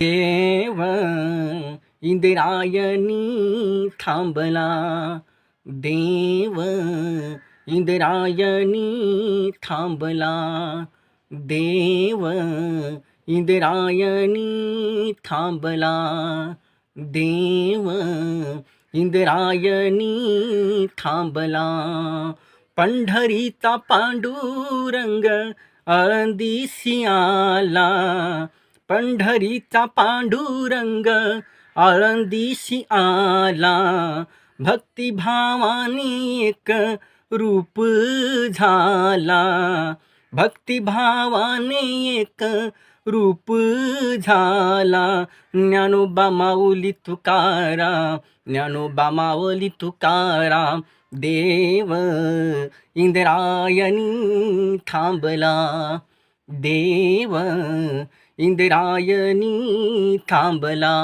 देव इंद्रायणी थांबला. देव इंद्रायणी थांबला. देव इंद्रायणी थांबला. देव इंद्रायणी थांबला. पंढरीचा पांडुरंग आला पंढरीचा पांडुरंग आळंदीशी आला. भक्तिभावाने एक रूप झाला. भक्तिभावाने एक रूप झाला. ज्ञानोबा माऊली तुकारा ज्ञानोबा माऊली तुकारा देव इंद्रायणी थांबला. देव इंद्रायणी थांबला.